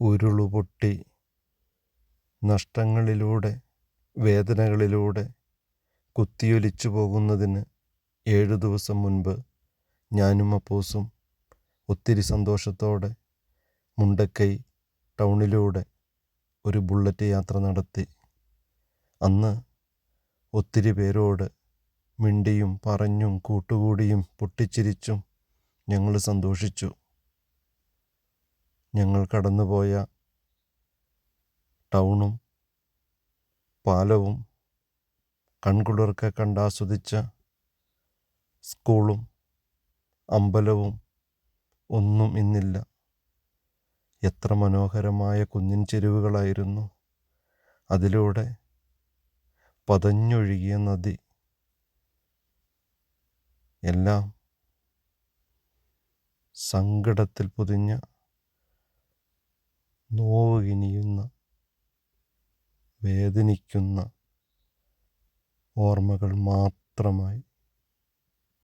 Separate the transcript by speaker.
Speaker 1: ഉരുളുപൊട്ടി നഷ്ടങ്ങളിലൂടെ വേദനകളിലൂടെ കുത്തിയൊലിച്ചു പോകുന്നതിന് ഏഴു ദിവസം മുൻപ് ഞാനും അപ്പോസും ഒത്തിരി സന്തോഷത്തോടെ മുണ്ടക്കൈ ടൗണിലൂടെ ഒരു ബുള്ളറ്റ് യാത്ര നടത്തി. അന്ന് ഒത്തിരി പേരോട് മിണ്ടിയും പറഞ്ഞും കൂട്ടുകൂടിയും പൊട്ടിച്ചിരിച്ചും ഞങ്ങൾ സന്തോഷിച്ചു. ഞങ്ങൾ കടന്നുപോയ ടൗണും പാലവും കൺകുളിർക്കെ കണ്ടാസ്വദിച്ച സ്കൂളും അമ്പലവും ഒന്നും ഇന്നില്ല. എത്ര മനോഹരമായ കുന്നിൻ ചെരുവുകളായിരുന്നു. അതിലൂടെ പതഞ്ഞൊഴുകിയ നദി. എല്ലാം സങ്കടത്തിൽ പൊതിഞ്ഞ നോവ് കിനിയുന്ന വേദനിക്കുന്ന ഓർമ്മകൾ മാത്രമായി